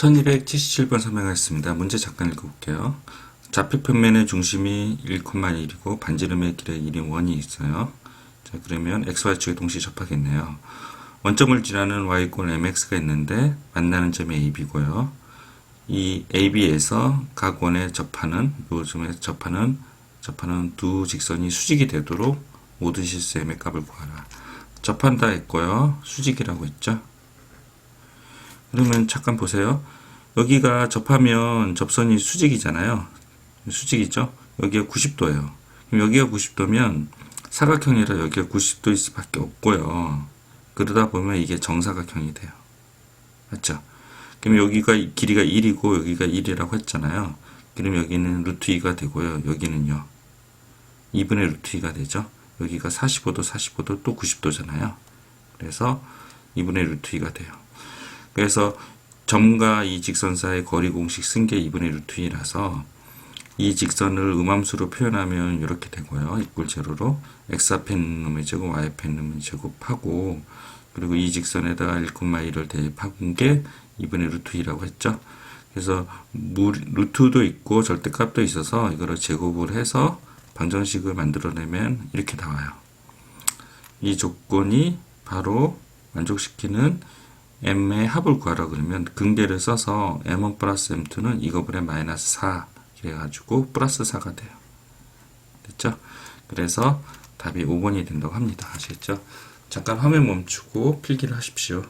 1277번 설명하겠습니다. 문제 잠깐 읽어볼게요. 좌표 평면의 중심이 1,1이고 반지름의 길에 1인 원이 있어요. 자, 그러면 XY축에 동시에 접하겠네요. 원점을 지나는 Y권 MX가 있는데 만나는 점이 AB고요. 이 AB에서 각 원에 접하는 요점에 접하는 접하는 두 직선이 수직이 되도록 모든 실수 M의 값을 구하라. 접한다 했고요. 수직이라고 했죠. 그러면 잠깐 보세요. 여기가 접하면 접선이 수직이잖아요. 수직이죠. 여기가 90도예요. 그럼 여기가 90도면 사각형이라 여기가 90도일 수밖에 없고요. 그러다 보면 이게 정사각형이 돼요. 맞죠? 그럼 여기가 길이가 1이고 여기가 1이라고 했잖아요. 그럼 여기는 루트 2가 되고요. 여기는요. 2분의 루트 2가 되죠. 여기가 45도, 45도 또 90도잖아요. 그래서 2분의 루트 2가 돼요. 그래서 점과 이 직선 사이의 거리 공식 쓴 게 2분의 루트 2라서 이 직선을 음함수로 표현하면 이렇게 되고요. 이꼴 제로로 x 앞에 있는 놈의 제곱, y 앞에 있는 놈의 제곱하고 그리고 이 직선에다가 1,1을 대입한 게 2분의 루트 2라고 했죠. 그래서 무, 루트도 있고 절대값도 있어서 이거를 제곱을 해서 방정식을 만들어내면 이렇게 나와요. 이 조건이 바로 만족시키는 m의 합을 구하라 그러면 근계를 써서 m1 플러스 m2는 이거분의 마이너스 4 이래가지고 플러스 4가 돼요. 됐죠? 그래서 답이 5번이 된다고 합니다. 아시겠죠? 잠깐 화면 멈추고 필기를 하십시오.